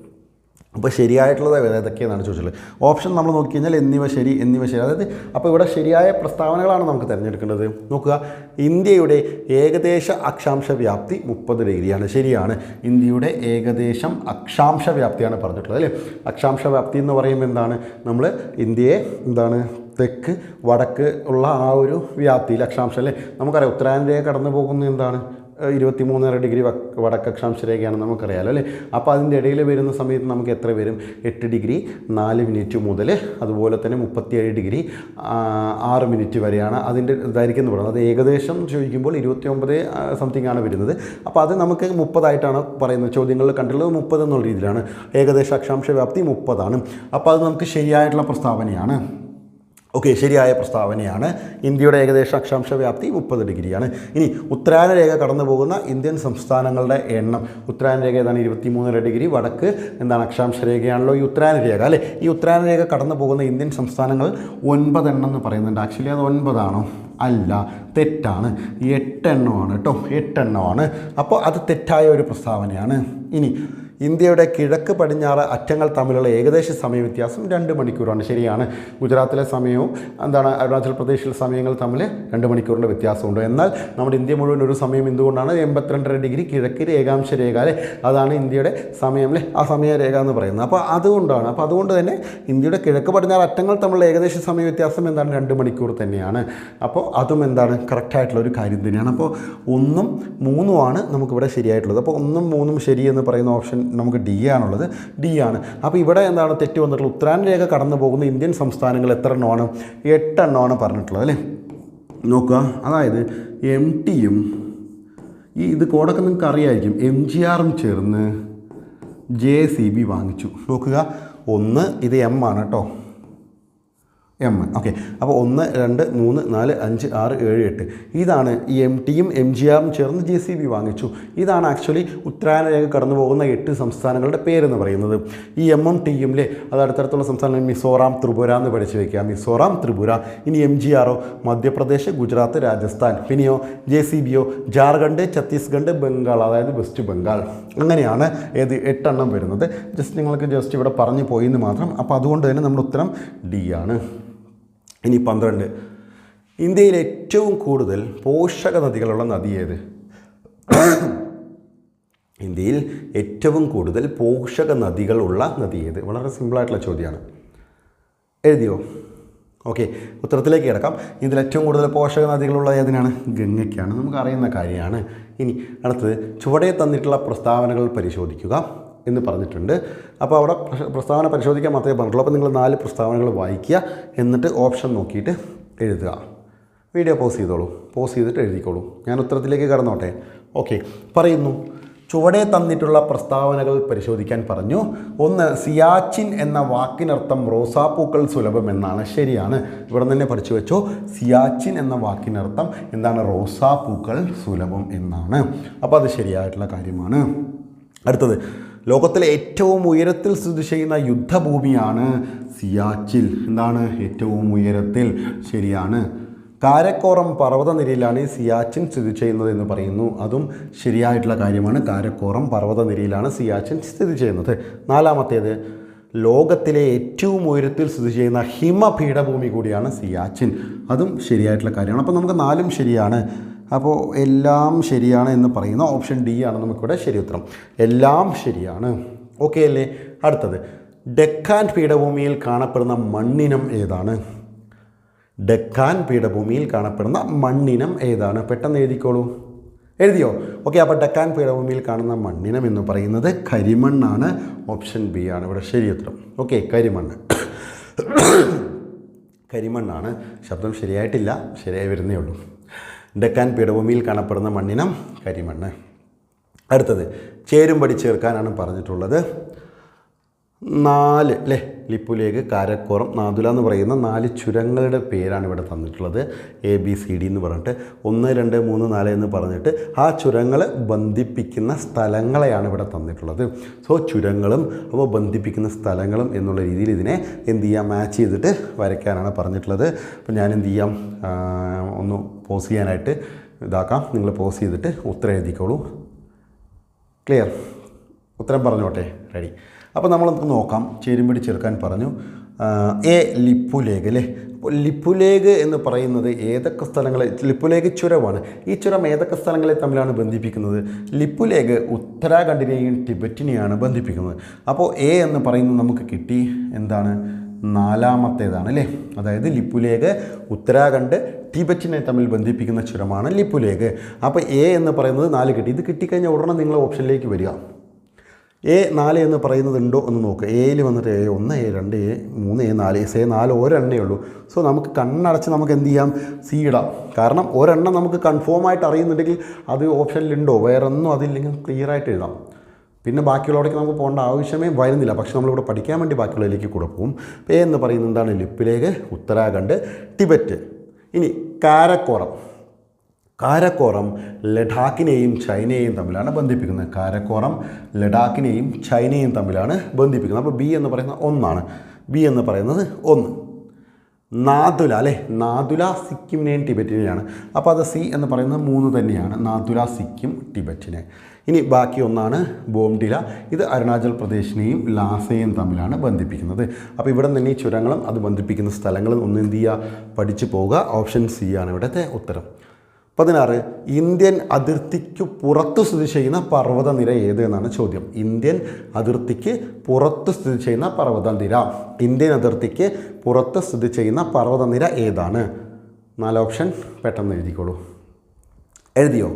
Speaker 1: അപ്പോൾ ശരിയായിട്ടുള്ളത് ഏതൊക്കെയെന്നാണ് ചോദിച്ചത്. ഓപ്ഷൻ നമ്മൾ നോക്കി കഴിഞ്ഞാൽ എന്നിവ ശരി എന്നിവ ശരി. അതായത് അപ്പോൾ ഇവിടെ ശരിയായ പ്രസ്താവനകളാണ് നമുക്ക് തിരഞ്ഞെടുക്കേണ്ടത്. നോക്കുക ഇന്ത്യയുടെ ഏകദേശ അക്ഷാംശ വ്യാപ്തി മുപ്പത് ഡിഗ്രിയാണ്. ശരിയാണ്. ഇന്ത്യയുടെ ഏകദേശം അക്ഷാംശ വ്യാപ്തിയാണ് പറഞ്ഞിട്ടുള്ളത് അല്ലേ? അക്ഷാംശ വ്യാപ്തി എന്ന് പറയുമ്പോൾ എന്താണ്? നമ്മൾ ഇന്ത്യയെ എന്താണ്? തെക്ക് വടക്ക് ഉള്ള ആ ഒരു വ്യാപ്തിയിൽ അക്ഷാംശം അല്ലേ? നമുക്കറിയാം ഉത്തരായൻ കടന്നു പോകുന്നത് എന്താണ്? ഇരുപത്തി മൂന്നര ഡിഗ്രി വടക്കക്ഷാംശ രേഖയാണ് നമുക്കറിയാലോ അല്ലേ? അപ്പോൾ അതിന്റെ ഇടയിൽ വരുന്ന സമയത്ത് നമുക്ക് എത്ര വരും? എട്ട് ഡിഗ്രി നാല് മിനിറ്റ് മുതൽ അതുപോലെ തന്നെ മുപ്പത്തിയേഴ് ഡിഗ്രി ആറ് മിനിറ്റ് വരെയാണ് അതിന്റെ ഇതായിരിക്കും എന്ന് പറയുന്നത്. അത് ഏകദേശം ചോദിക്കുമ്പോൾ ഇരുപത്തി ഒമ്പത് സംതിങ് ആണ് വരുന്നത്. അപ്പോൾ അത് നമുക്ക് മുപ്പതായിട്ടാണ് പറയുന്നത്. ചോദ്യങ്ങളിൽ കണ്ടുള്ളത് മുപ്പത് എന്നുള്ള രീതിയിലാണ്. ഏകദേശ അക്ഷാംശ വ്യാപ്തി മുപ്പതാണ്. അപ്പോൾ അത് നമുക്ക് ശരിയായിട്ടുള്ള പ്രസ്താവനയാണ്. ഓക്കെ ശരിയായ പ്രസ്താവനയാണ്. ഇന്ത്യയുടെ ഏകദേശ അക്ഷാംശ വ്യാപ്തി മുപ്പത് ഡിഗ്രിയാണ്. ഇനി ഉത്തരായന രേഖ കടന്നു പോകുന്ന ഇന്ത്യൻ സംസ്ഥാനങ്ങളുടെ എണ്ണം. ഉത്തരായന രേഖ ഏതാണ്? ഇരുപത്തിമൂന്നര ഡിഗ്രി വടക്ക്. എന്താണ് അക്ഷാംശ രേഖയാണല്ലോ ഈ ഉത്തരായന രേഖ അല്ലേ? ഈ ഉത്തരായന രേഖ കടന്നു പോകുന്ന ഇന്ത്യൻ സംസ്ഥാനങ്ങൾ ഒൻപതെണ്ണം എന്ന് പറയുന്നുണ്ട്. ആക്ച്വലി അത് ഒൻപതാണോ? അല്ല തെറ്റാണ്. എട്ടെണ്ണമാണ് കേട്ടോ. എട്ടെണ്ണമാണ്. അപ്പോൾ അത് തെറ്റായ ഒരു പ്രസ്താവനയാണ്. ഇനി ഇന്ത്യയുടെ കിഴക്ക് പടിഞ്ഞാറ് അറ്റങ്ങൾ തമ്മിലുള്ള ഏകദേശ സമയ വ്യത്യാസം രണ്ട് മണിക്കൂറാണ്. ശരിയാണ്. ഗുജറാത്തിലെ സമയവും എന്താണ് അരുണാചൽ പ്രദേശിലെ സമയങ്ങൾ തമ്മിൽ രണ്ട് മണിക്കൂറിന്റെ വ്യത്യാസമുണ്ട്. എന്നാൽ നമ്മുടെ ഇന്ത്യ മുഴുവൻ ഒരു സമയം എന്തുകൊണ്ടാണ് എൺപത്തിരണ്ടര ഡിഗ്രി കിഴക്ക് രേഖാംശ രേഖ അതാണ് ഇന്ത്യയുടെ സമയം അല്ലേ ആ സമയ രേഖ എന്ന് പറയുന്നത്. അപ്പോൾ അതുകൊണ്ടാണ് അപ്പോൾ അതുകൊണ്ട് തന്നെ ഇന്ത്യയുടെ കിഴക്ക് പടിഞ്ഞാറ് അറ്റങ്ങൾ തമ്മിലുള്ള ഏകദേശ സമയ വ്യത്യാസം എന്താണ്? രണ്ട് മണിക്കൂർ തന്നെയാണ്. അപ്പോൾ അതും എന്താണ്? കറക്റ്റായിട്ടുള്ള ഒരു കാര്യം തന്നെയാണ്. അപ്പോൾ ഒന്നും മൂന്നുമാണ് നമുക്കിവിടെ ശരിയായിട്ടുള്ളത്. അപ്പോൾ ഒന്നും മൂന്നും ശരി എന്ന് പറയുന്ന ഓപ്ഷൻ നമുക്ക് ഡി ആണുള്ളത്. ഡി ആണ്. അപ്പോൾ ഇവിടെ എന്താണ് തെറ്റ് വന്നിട്ടുള്ളത്? ഉത്തരാൻ രേഖ കടന്നു പോകുന്ന ഇന്ത്യൻ സംസ്ഥാനങ്ങൾ എത്ര എണ്ണമാണ് എട്ടെണ്ണമാണ് പറഞ്ഞിട്ടുള്ളത് അല്ലേ? നോക്കുക. അതായത് എം ടിയും ഈ ഇത് കോഡൊക്കെ നിങ്ങൾക്ക് അറിയായിരിക്കും. എം ജി ആറും ചേർന്ന് ജെ സി ബി വാങ്ങിച്ചു. നോക്കുക. ഒന്ന് ഇത് എം ആണ് കേട്ടോ. എം ഓക്കെ അപ്പോൾ ഒന്ന് രണ്ട് മൂന്ന് നാല് അഞ്ച് ആറ് ഏഴ് എട്ട്. ഇതാണ് ഈ എം ടിയും എം ജി ആറും ചേർന്ന് ജെ സി ബി വാങ്ങിച്ചു. ഇതാണ് ആക്ച്വലി ഉത്തരായന രേഖ കടന്നു പോകുന്ന എട്ട് സംസ്ഥാനങ്ങളുടെ പേരെന്ന് പറയുന്നത്. ഈ എം എം ടിയുമിലെ അത് അടുത്തടുത്തുള്ള സംസ്ഥാനങ്ങൾ മിസോറാം ത്രിപുര എന്ന് പഠിച്ചു വയ്ക്കുക മിസോറാം ത്രിപുര ഇനി എം ജി ആറോ മധ്യപ്രദേശ് ഗുജറാത്ത് രാജസ്ഥാൻ പിന്നെയോ ജെ സി ബിയോ ജാർഖണ്ഡ് ഛത്തീസ്ഗഡ് ബംഗാൾ അതായത് വെസ്റ്റ് ബംഗാൾ. അങ്ങനെയാണ് ഏത് എട്ടെണ്ണം വരുന്നത്. ജസ്റ്റ് നിങ്ങൾക്ക് ജസ്റ്റ് ഇവിടെ പറഞ്ഞു പോയി എന്ന് മാത്രം. അപ്പോൾ അതുകൊണ്ട് തന്നെ നമ്മുടെ ഉത്തരം ഡി ആണ്. ഇനി പന്ത്രണ്ട്. ഇന്ത്യയിൽ ഏറ്റവും കൂടുതൽ പോഷക നദികളുള്ള നദി ഏത്? ഇന്ത്യയിൽ ഏറ്റവും കൂടുതൽ പോഷക നദികളുള്ള നദി ഏത്? വളരെ സിമ്പിളായിട്ടുള്ള ചോദ്യമാണ് എഴുതിയോ? ഓക്കെ ഉത്തരത്തിലേക്ക് കിടക്കാം. ഇതിൽ ഏറ്റവും കൂടുതൽ പോഷക നദികളുള്ള ഏതിനാണ്? ഗംഗയ്ക്കാണ്. നമുക്ക് അറിയുന്ന കാര്യമാണ്. ഇനി അടുത്തത് ചുവടെ തന്നിട്ടുള്ള പ്രസ്താവനകൾ പരിശോധിക്കുക. എന്ന് പറഞ്ഞിട്ടുണ്ട്. അപ്പോൾ അവിടെ പ്രസ്താവന പരിശോധിക്കാൻ മാത്രമേ പറഞ്ഞിട്ടുള്ളൂ. അപ്പോൾ നിങ്ങൾ നാല് പ്രസ്താവനകൾ വായിക്കുക. എന്നിട്ട് ഓപ്ഷൻ നോക്കിയിട്ട് എഴുതുക. വീഡിയോ പോസ് ചെയ്തോളൂ. പോസ് ചെയ്തിട്ട് എഴുതിക്കോളൂ. ഞാൻ ഉത്തരത്തിലേക്ക് കടന്നോട്ടെ. ഓക്കെ. പറയുന്നു. ചുവടെ തന്നിട്ടുള്ള പ്രസ്താവനകൾ പരിശോധിക്കാൻ പറഞ്ഞു. ഒന്ന് സിയാച്ചിൻ എന്ന വാക്കിനർത്ഥം റോസാപ്പൂക്കൾ സുലഭം എന്നാണ്. ശരിയാണ്. ഇവിടെ തന്നെ പഠിച്ചു വെച്ചു. സിയാച്ചിൻ എന്ന വാക്കിനർത്ഥം എന്താണ്? റോസാപ്പൂക്കൾ സുലഭം എന്നാണ്. അപ്പോൾ അത് ശരിയായിട്ടുള്ള കാര്യമാണ്. അടുത്തത് ലോകത്തിലെ ഏറ്റവും ഉയരത്തിൽ സ്ഥിതി ചെയ്യുന്ന യുദ്ധഭൂമിയാണ് സിയാച്ചിൽ. എന്താണ് ഏറ്റവും ഉയരത്തിൽ? ശരിയാണ്. കാരക്കോറം പർവതനിരയിലാണ് ഈ സിയാച്ചിൻ സ്ഥിതി ചെയ്യുന്നത് എന്ന് പറയുന്നു. അതും ശരിയായിട്ടുള്ള കാര്യമാണ്. കാരക്കോറം പർവതനിരയിലാണ് സിയാച്ചിൻ സ്ഥിതി ചെയ്യുന്നത്. നാലാമത്തേത് ലോകത്തിലെ ഏറ്റവും ഉയരത്തിൽ സ്ഥിതി ചെയ്യുന്ന ഹിമപീഠഭൂമി കൂടിയാണ് സിയാച്ചിൻ. അതും ശരിയായിട്ടുള്ള കാര്യമാണ്. അപ്പോൾ നമുക്ക് നാലും ശരിയാണ്. അപ്പോൾ എല്ലാം ശരിയാണ് എന്ന് പറയുന്ന ഓപ്ഷൻ ഡി ആണ് നമുക്കിവിടെ ശരി ഉത്തരം. എല്ലാം ശരിയാണ്. ഓക്കെ അല്ലേ? അടുത്തത്. ഡെക്കാൻ പീഠഭൂമിയിൽ കാണപ്പെടുന്ന മണ്ണിനം ഏതാണ്? ഡെക്കാൻ പീഠഭൂമിയിൽ കാണപ്പെടുന്ന മണ്ണിനം ഏതാണ്? പെട്ടെന്ന് എഴുതിക്കോളൂ. എഴുതിയോ? ഓക്കെ അപ്പോൾ ഡെക്കാൻ പീഠഭൂമിയിൽ കാണുന്ന മണ്ണിനം എന്ന് പറയുന്നത് കരിമണ്ണാണ്. ഓപ്ഷൻ ബി ആണ് ഇവിടെ ശരി ഉത്തരം. ഓക്കെ കരിമണ്ണ്. <coughs> കരിമണ്ണാണ്. ശബ്ദം ശരിയായിട്ടില്ല. ശരിയായി വരുന്നേ ഉള്ളൂ. ഡെക്കാൻ പീഠഭൂമിയിൽ കാണപ്പെടുന്ന മണ്ണിനം കരിമണ്ണ്. അടുത്തത് ചേരുംപടി ചേർക്കാനാണ് പറഞ്ഞിട്ടുള്ളത്. നാല് അല്ലേ ലിപ്പുലേക്ക് കാരക്കോറം നാതുല എന്ന് പറയുന്ന നാല് ചുരങ്ങളുടെ പേരാണ് ഇവിടെ തന്നിട്ടുള്ളത്. എ ബി സി ഡി എന്ന് പറഞ്ഞിട്ട് ഒന്ന് രണ്ട് മൂന്ന് നാല് എന്ന് പറഞ്ഞിട്ട് ആ ചുരങ്ങൾ ബന്ധിപ്പിക്കുന്ന സ്ഥലങ്ങളെയാണ് ഇവിടെ തന്നിട്ടുള്ളത്. സോ ചുരങ്ങളും അപ്പോൾ ബന്ധിപ്പിക്കുന്ന സ്ഥലങ്ങളും എന്നുള്ള രീതിയിൽ ഇതിനെ എന്ത് ചെയ്യാം മാച്ച് ചെയ്തിട്ട് വരയ്ക്കാനാണ് പറഞ്ഞിട്ടുള്ളത്. അപ്പോൾ ഞാൻ എന്ത് ചെയ്യാം ഒന്ന് പോസ് ചെയ്യാനായിട്ട് ഇതാക്കാം. നിങ്ങൾ പോസ് ചെയ്തിട്ട് ഉത്തരം എഴുതിക്കോളൂ. ക്ലിയർ ഉത്തരം പറഞ്ഞോട്ടെ? റെഡി അപ്പോൾ നമ്മൾ നമുക്ക് നോക്കാം. ചേരുംപടി ചേർക്കാൻ പറഞ്ഞു. എ ലിപ്പുലേഖ് അല്ലേ? അപ്പോൾ ലിപ്പുലേഖ് എന്ന് പറയുന്നത് ഏതൊക്കെ സ്ഥലങ്ങളെ ലിപ്പുലേഖ് ചുരമാണ്. ഈ ചുരം ഏതൊക്കെ സ്ഥലങ്ങളെ തമ്മിലാണ് ബന്ധിപ്പിക്കുന്നത്? ലിപ്പുലേഖ് ഉത്തരാഖണ്ഡിനെയും ടിബറ്റിനെയാണ് ബന്ധിപ്പിക്കുന്നത്. അപ്പോൾ എ എന്ന് പറയുന്നത് നമുക്ക് കിട്ടി. എന്താണ്? നാലാമത്തേതാണ് അല്ലേ? അതായത് ലിപ്പുലേഖ് ഉത്തരാഖണ്ഡ് ടിബറ്റിനെ തമ്മിൽ ബന്ധിപ്പിക്കുന്ന ചുരമാണ് ലിപ്പുലേഖ്. അപ്പോൾ എ എന്ന് പറയുന്നത് നാല് കിട്ടി. ഇത് കിട്ടിക്കഴിഞ്ഞാൽ ഉടനെ നിങ്ങൾ ഓപ്ഷനിലേക്ക് വരിക. എ നാല് എന്ന് പറയുന്നത് ഉണ്ടോ എന്ന് നോക്കുക എയിൽ വന്നിട്ട് എ ഒന്ന് എ രണ്ട് എ മൂന്ന് എ നാല് എസ് എ നാല് ഒരെണ്ണേ ഉള്ളൂ. സോ നമുക്ക് കണ്ണടച്ച് നമുക്ക് എന്ത് ചെയ്യാം? സി ഇടാം. കാരണം ഒരെണ്ണം നമുക്ക് കൺഫേം ആയിട്ട് അറിയുന്നുണ്ടെങ്കിൽ അത് ഓപ്ഷനിലുണ്ടോ വേറെ ഒന്നും അതില്ലെങ്കിൽ ക്ലിയർ ആയിട്ട് എഴുതാം. പിന്നെ ബാക്കിയുള്ളവിടേക്ക് നമുക്ക് പോകേണ്ട ആവശ്യമേ വരുന്നില്ല. പക്ഷെ നമ്മളിവിടെ പഠിക്കാൻ വേണ്ടി ബാക്കിയുള്ളതിലേക്ക് കൂടെ പോകും. എ എന്ന് പറയുന്നത് എന്താണ്? ലിപ്പിലേക്ക് ഉത്തരാഖണ്ഡ് ടിബറ്റ്. ഇനി കാരക്കോറം. കാരക്കോറം ലഡാക്കിനെയും ചൈനയെയും തമ്മിലാണ് ബന്ധിപ്പിക്കുന്നത്. കാരക്കോറം ലഡാക്കിനെയും ചൈനയും തമ്മിലാണ് ബന്ധിപ്പിക്കുന്നത്. അപ്പോൾ ബി എന്ന് പറയുന്നത് ഒന്നാണ്. ബി എന്ന് പറയുന്നത് ഒന്ന്. നാദുല അല്ലേ? നാദുല സിക്കിമിനെയും ടിബറ്റിനെയാണ്. അപ്പോൾ അത് സി എന്ന് പറയുന്നത് മൂന്ന് തന്നെയാണ്. നാദുല സിക്കിം ടിബറ്റിനെ. ഇനി ബാക്കി ഒന്നാണ് ബോംഡില. ഇത് അരുണാചൽ പ്രദേശിനെയും ലാസയും തമ്മിലാണ് ബന്ധിപ്പിക്കുന്നത്. അപ്പോൾ ഇവിടെ നിന്ന് ഈ ചുരങ്ങളും അത് ബന്ധിപ്പിക്കുന്ന സ്ഥലങ്ങളും ഒന്ന് എന്ത് പഠിച്ചു പോവുക. ഓപ്ഷൻ സി ആണ് ഇവിടുത്തെ ഉത്തരം. പതിനാറ് ഇന്ത്യൻ അതിർത്തിക്ക് പുറത്ത് സ്ഥിതി ചെയ്യുന്ന പർവതനിര ഏത് എന്നാണ് ചോദ്യം. ഇന്ത്യൻ അതിർത്തിക്ക് പുറത്ത് സ്ഥിതി ചെയ്യുന്ന പർവതനിര. ഇന്ത്യൻ അതിർത്തിക്ക് പുറത്ത് സ്ഥിതി ചെയ്യുന്ന പർവതനിര ഏതാണ്? നാല് ഓപ്ഷൻ പെട്ടെന്ന് എഴുതിക്കോളൂ. എഴുതിയോ?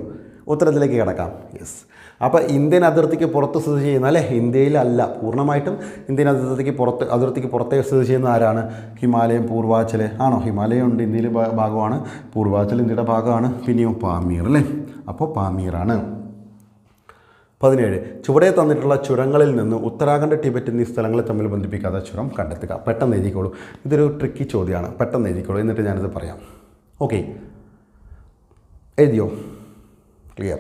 Speaker 1: ഉത്തരത്തിലേക്ക് കിടക്കാം. യെസ് അപ്പോൾ ഇന്ത്യൻ അതിർത്തിക്ക് പുറത്ത് സ്ഥിതി ചെയ്യുന്ന അല്ലേ? ഇന്ത്യയിലല്ല. പൂർണമായിട്ടും ഇന്ത്യൻ അതിർത്തിക്ക് പുറത്ത് അതിർത്തിക്ക് പുറത്തേ സ്ഥിതി ചെയ്യുന്ന ആരാണ്? ഹിമാലയം പൂർവാചൽ. ആണോ? ഹിമാലയം ഉണ്ട്. ഇന്ത്യയിലെ ഭാഗമാണ്. പൂർവാചൽ ഇന്ത്യയുടെ ഭാഗമാണ്. പിന്നെയോ പാമീർ അല്ലേ? അപ്പോൾ പാമീറാണ്. പതിനേഴ്. ചുവടെ തന്നിട്ടുള്ള ചുരങ്ങളിൽ നിന്ന് ഉത്തരാഖണ്ഡ് ടിബറ്റ് എന്നീ സ്ഥലങ്ങളെ തമ്മിൽ ബന്ധിപ്പിക്കാത്ത ചുരം കണ്ടെത്തുക. പെട്ടെന്ന് എഴുതിക്കോളൂ. ഇതൊരു ട്രിക്കി ചോദ്യമാണ്. പെട്ടെന്ന് എഴുതിക്കോളൂ. എന്നിട്ട് ഞാനിത് പറയാം. ഓക്കെ എഴുതിയോ? ക്ലിയർ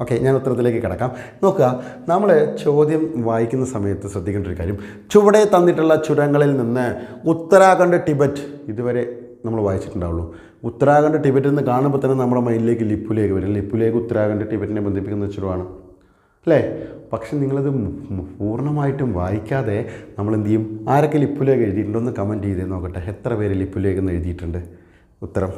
Speaker 1: ഓക്കെ ഞാൻ ഉത്തരത്തിലേക്ക് കിടക്കാം. നോക്കുക നമ്മൾ ചോദ്യം വായിക്കുന്ന സമയത്ത് ശ്രദ്ധിക്കേണ്ട ഒരു കാര്യം. ചുവടെ തന്നിട്ടുള്ള ചുരങ്ങളിൽ നിന്ന് ഉത്തരാഖണ്ഡ് ടിബറ്റ് ഇതുവരെ നമ്മൾ വായിച്ചിട്ടുണ്ടാവുള്ളൂ. ഉത്തരാഖണ്ഡ് ടിബറ്റ് എന്ന് കാണുമ്പോൾ തന്നെ നമ്മുടെ മൈൻഡിലേക്ക് ലിപ്പുലേക്ക് വരും. ലിപ്പുലേക്ക് ഉത്തരാഖണ്ഡ് ടിബറ്റിനെ ബന്ധിപ്പിക്കുന്ന ചുരമാണ്. അല്ലേ? പക്ഷെ നിങ്ങളത് പൂർണമായിട്ടും വായിക്കാതെ നമ്മൾ എന്ത് ചെയ്യും? ആരൊക്കെ ലിപ്പുലേക്ക് എഴുതിയിട്ടുണ്ടോ എന്ന് കമന്റ് ചെയ്തേ നോക്കട്ടെ. എത്ര പേര് ലിപ്പുലേക്ക് എന്ന് എഴുതിയിട്ടുണ്ട്? ഉത്തരം.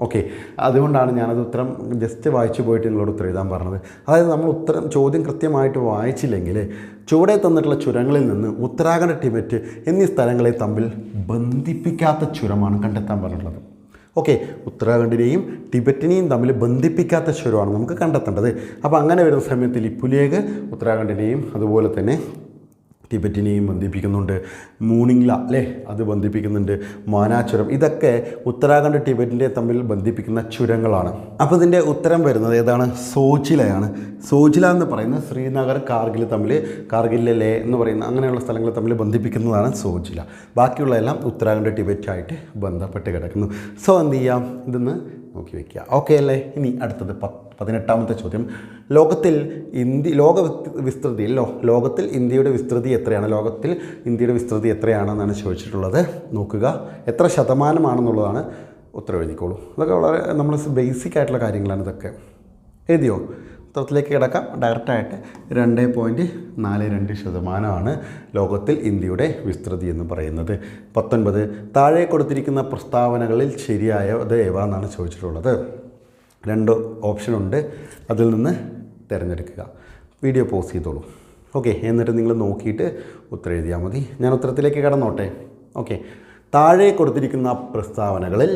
Speaker 1: ഓക്കെ. അതുകൊണ്ടാണ് ഞാനത് ഉത്തരം ജസ്റ്റ് വായിച്ചു പോയിട്ട് നിങ്ങളോട് ഉത്തരം എഴുതാൻ പറഞ്ഞത്. അതായത് നമ്മൾ ഉത്തരം ചോദ്യം കൃത്യമായിട്ട് വായിച്ചില്ലെങ്കിൽ ചുവടെ തന്നിട്ടുള്ള ചുരങ്ങളിൽ നിന്ന് ഉത്തരാഖണ്ഡ് ടിബറ്റ് എന്നീ സ്ഥലങ്ങളെ തമ്മിൽ ബന്ധിപ്പിക്കാത്ത ചുരമാണ് കണ്ടെത്താൻ പറഞ്ഞിട്ടുള്ളത്. ഓക്കെ. ഉത്തരാഖണ്ഡിനെയും ടിബറ്റിനെയും തമ്മിൽ ബന്ധിപ്പിക്കാത്ത ചുരമാണ് നമുക്ക് കണ്ടെത്തേണ്ടത്. അപ്പോൾ അങ്ങനെ വരുന്ന സമയത്ത് ലിപ്പുലേഖ് ഉത്തരാഖണ്ഡിനെയും അതുപോലെ തന്നെ ടിബറ്റിനെയും ബന്ധിപ്പിക്കുന്നുണ്ട്. മൂണിംഗ്ല അല്ലേ? അത് ബന്ധിപ്പിക്കുന്നുണ്ട്. മാനാചുരം ഇതൊക്കെ ഉത്തരാഖണ്ഡ് ടിബറ്റിന്റെ തമ്മിൽ ബന്ധിപ്പിക്കുന്ന ചുരങ്ങളാണ്. അപ്പോൾ ഇതിന്റെ ഉത്തരം വരുന്നത് ഏതാണ്? സോജിലയാണ് സോജില എന്ന് പറയുന്നത് ശ്രീനഗർ കാർഗിൽ തമ്മിൽ കാർഗിലിലെ ലേ എന്ന് പറയുന്ന അങ്ങനെയുള്ള സ്ഥലങ്ങൾ തമ്മിൽ ബന്ധിപ്പിക്കുന്നതാണ് സോജില ബാക്കിയുള്ള എല്ലാം ഉത്തരാഖണ്ഡ് ടിബറ്റായിട്ട് ബന്ധപ്പെട്ട് കിടക്കുന്നു. സോ എന്ത് ചെയ്യാം? ഇതൊന്ന് നോക്കി വയ്ക്കുക ഓക്കെ അല്ലേ? ഇനി അടുത്തത് പതിനെട്ടാമത്തെ ചോദ്യം. ലോകത്തിൽ ഇന്ത്യ ലോക വിസ്തൃതി വിസ്തൃതിയിൽ ലോകത്തിൽ ഇന്ത്യയുടെ വിസ്തൃതി എത്രയാണ്? ലോകത്തിൽ ഇന്ത്യയുടെ വിസ്തൃതി എത്രയാണെന്നാണ് ചോദിച്ചിട്ടുള്ളത്. നോക്കുക. എത്ര ശതമാനമാണെന്നുള്ളതാണ് ഉത്തരം എഴുതിക്കോളൂ അതൊക്കെ വളരെ നമ്മൾ ബേസിക് ആയിട്ടുള്ള കാര്യങ്ങളാണ് ഇതൊക്കെ. എഴുതിയോ? ഉത്തരത്തിലേക്ക് കിടക്കാം. ഡയറക്റ്റായിട്ട് രണ്ട് പോയിന്റ് നാല് രണ്ട് ശതമാനമാണ് ലോകത്തിൽ ഇന്ത്യയുടെ വിസ്തൃതി എന്ന് പറയുന്നത്. പത്തൊൻപത് താഴെ കൊടുത്തിരിക്കുന്ന പ്രസ്താവനകളിൽ ശരിയായത് ഏവ എന്നാണ് ചോദിച്ചിട്ടുള്ളത്. രണ്ട് ഓപ്ഷനുണ്ട് അതിൽ നിന്ന് തിരഞ്ഞെടുക്കുക. വീഡിയോ പോസ് ചെയ്തോളൂ. ഓക്കെ എന്നിട്ട് നിങ്ങൾ നോക്കിയിട്ട് ഉത്തരം എഴുതിയാൽ മതി. ഞാൻ ഉത്തരത്തിലേക്ക് കടന്നോട്ടെ. ഓക്കെ താഴെ കൊടുത്തിരിക്കുന്ന പ്രസ്താവനകളിൽ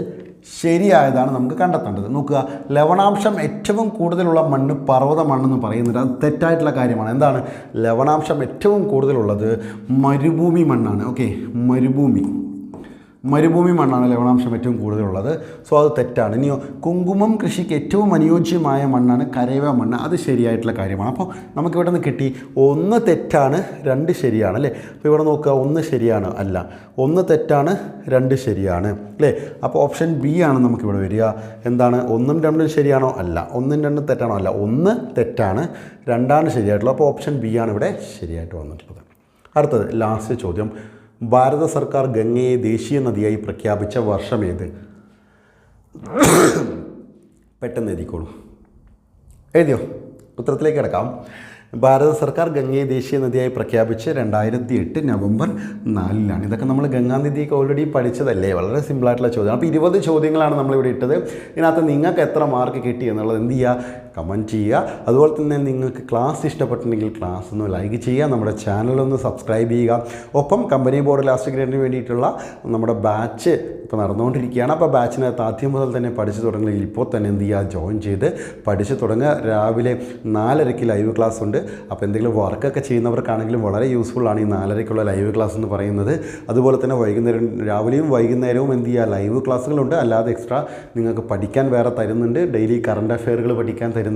Speaker 1: ശരിയായതാണ് നമുക്ക് കണ്ടെത്തേണ്ടത്. നോക്കുക ലവണാംശം ഏറ്റവും കൂടുതലുള്ള മണ്ണ് പർവത മണ്ണെന്ന് പറയുന്നത് അത് തെറ്റായിട്ടുള്ള കാര്യമാണ്. എന്താണ്? ലവണാംശം ഏറ്റവും കൂടുതലുള്ളത് മരുഭൂമി മണ്ണാണ്. ഓക്കെ മരുഭൂമി. മരുഭൂമി മണ്ണാണ് ലവണാംശം ഏറ്റവും കൂടുതലുള്ളത്. സോ അത് തെറ്റാണ്. ഇനിയോ കുങ്കുമം കൃഷിക്ക് ഏറ്റവും അനുയോജ്യമായ മണ്ണാണ് കരേവ മണ്ണ്. അത് ശരിയായിട്ടുള്ള കാര്യമാണ്. അപ്പോൾ നമുക്ക് ഇവിടെ നിന്ന് കിട്ടി ഒന്ന് തെറ്റാണ് രണ്ട് ശരിയാണ് അല്ലേ? അപ്പോൾ ഇവിടെ നോക്കുക ഒന്ന് ശരിയാണ് അല്ല ഒന്ന് തെറ്റാണ് രണ്ട് ശരിയാണ് അല്ലേ? അപ്പോൾ ഓപ്ഷൻ ബി ആണ് നമുക്കിവിടെ വരിക. എന്താണ്? ഒന്നും രണ്ടും ശരിയാണോ അല്ല ഒന്നും രണ്ടും തെറ്റാണോ അല്ല ഒന്ന് തെറ്റാണ് രണ്ടാണ് ശരിയായിട്ടുള്ളത്. അപ്പോൾ ഓപ്ഷൻ ബി ആണ് ഇവിടെ ശരിയായിട്ട് വന്നിട്ടുള്ളത്. അടുത്തത് ലാസ്റ്റ് ചോദ്യം. ഭാരത സർക്കാർ ഗംഗയെ ദേശീയ നദിയായി പ്രഖ്യാപിച്ച വർഷമേത് പെട്ടെന്ന് എഴുതിക്കോളൂ. എഴുതിയോ? ഉത്തരത്തിലേക്ക് കിടക്കാം. ഭാരത സർക്കാർ ഗംഗയെ ദേശീയ നദിയായി പ്രഖ്യാപിച്ച് രണ്ടായിരത്തി എട്ട് നവംബർ നാലിലാണ്. ഇതൊക്കെ നമ്മൾ ഗംഗാനിധിയൊക്കെ ഓൾറെഡി പഠിച്ചതല്ലേ? വളരെ സിമ്പിളായിട്ടുള്ള ചോദ്യം അപ്പോൾ ഇരുപത് ചോദ്യങ്ങളാണ് നമ്മളിവിടെ ഇട്ടത്. ഇതിനകത്ത് നിങ്ങൾക്ക് എത്ര മാർക്ക് കിട്ടി എന്നുള്ളത് എന്ത് ചെയ്യുക കമന്റ് ചെയ്യുക. അതുപോലെ തന്നെ നിങ്ങൾക്ക് ക്ലാസ് ഇഷ്ടപ്പെട്ടിട്ടുണ്ടെങ്കിൽ ക്ലാസ് ഒന്ന് ലൈക്ക് ചെയ്യുക. നമ്മുടെ ചാനലൊന്ന് സബ്സ്ക്രൈബ് ചെയ്യുക. ഒപ്പം കമ്പനി ബോർഡ് ലാസ്റ്റ് ഗ്രേഡിന് വേണ്ടിയിട്ടുള്ള നമ്മുടെ ബാച്ച് ഇപ്പോൾ നടന്നുകൊണ്ടിരിക്കുകയാണ്. അപ്പോൾ ബാച്ചിനകത്ത് ആദ്യം മുതൽ തന്നെ പഠിച്ചു തുടങ്ങണമെങ്കിൽ ഇപ്പോൾ തന്നെ എന്ത് ചെയ്യുക? ജോയിൻ ചെയ്ത് പഠിച്ചു തുടങ്ങുക. രാവിലെ നാലരയ്ക്ക് ലൈവ് ക്ലാസ് ഉണ്ട്. അപ്പോൾ എന്തെങ്കിലും വർക്കൊക്കെ ചെയ്യുന്നവർക്കാണെങ്കിലും വളരെ യൂസ്ഫുൾ ആണ് ഈ നാലരയ്ക്കുള്ള ലൈവ് ക്ലാസ് എന്ന് പറയുന്നത്. അതുപോലെ തന്നെ വൈകുന്നേരം രാവിലെയും വൈകുന്നേരവും എന്ത് ചെയ്യുക? ലൈവ് ക്ലാസ്സുകളുണ്ട് അല്ലാതെ എക്സ്ട്രാ നിങ്ങൾക്ക് പഠിക്കാൻ വേറെ തരുന്നുണ്ട്. ഡെയിലി കറണ്ട് അഫെയറുകൾ പഠിക്കാൻ തരുന്നുണ്ട്.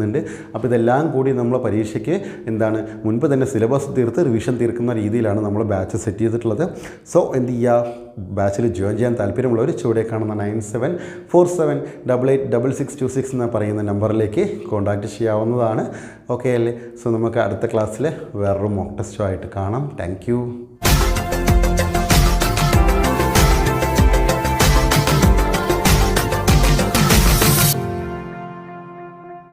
Speaker 1: അപ്പോൾ ഇതെല്ലാം കൂടി നമ്മൾ പരീക്ഷയ്ക്ക് എന്താണ് മുൻപ് തന്നെ സിലബസ് തീർത്ത് റിവിഷൻ തീർക്കുന്ന രീതിയിലാണ് നമ്മൾ ബാച്ച് സെറ്റ് ചെയ്തിട്ടുള്ളത്. സോ എന്ത് ചെയ്യുക ബാച്ചിൽ ജോയിൻ ചെയ്യാൻ താല്പര്യമുള്ളവർ ചുവടെ കാണുന്ന nine seven four seven double eight double six two six എന്ന് പറയുന്ന നമ്പറിലേക്ക് കോൺടാക്റ്റ് ചെയ്യാവുന്നതാണ്. ഓക്കെ അല്ലേ? സോ നമുക്ക് അടുത്ത ക്ലാസ്സിൽ വേറൊരു മോക്ക് ടെസ്റ്റുമായിട്ട് കാണാം. താങ്ക്